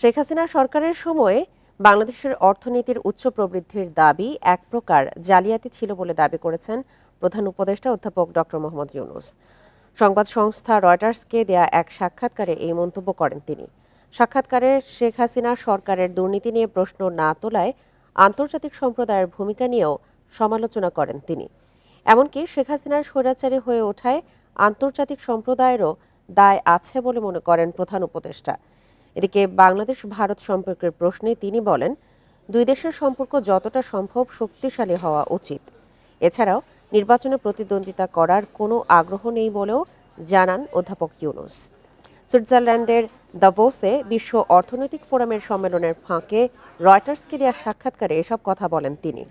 শেখ হাসিনা সরকারের সময়ে বাংলাদেশের অর্থনীতির উচ্চ প্রবৃদ্ধির দাবি এক প্রকার জালিয়াতি ছিল বলে দাবি করেছেন প্রধান উপদেষ্টা অধ্যাপক ডক্টর মোহাম্মদ ইউনুস। সংবাদ সংস্থা রয়টার্সকে দেয়া এক সাক্ষাৎকারে এই মন্তব্য করেন তিনি। সাক্ষাৎকারে শেখ হাসিনা সরকারের দুর্নীতি নিয়ে প্রশ্ন না তোলায় আন্তর্জাতিক সম্প্রদায়ের ভূমিকা নিয়েও সমালোচনা করেন তিনি। এমনকি শেখ হাসিনার স্বৈরাচারী হয়ে ওঠায় আন্তর্জাতিক সম্প্রদায়েরও দায় আছে বলে মনে করেন প্রধান উপদেষ্টা। এদিকে বাংলাদেশ ভারত সম্পর্কের প্রশ্নে তিনি বলেন, দুই দেশের সম্পর্ক যতটা সম্ভব শক্তিশালী হওয়া উচিত। এছাড়াও নির্বাচনে প্রতিদ্বন্দ্বিতা করার কোনো আগ্রহ নেই বলেও জানান অধ্যাপক ইউনুস। সুইজারল্যান্ডের দাভোসে বিশ্ব অর্থনৈতিক ফোরামের সম্মেলনের ফাঁকে রয়টার্সকে দেওয়া সাক্ষাৎকারে এসব কথা বলেন তিনি।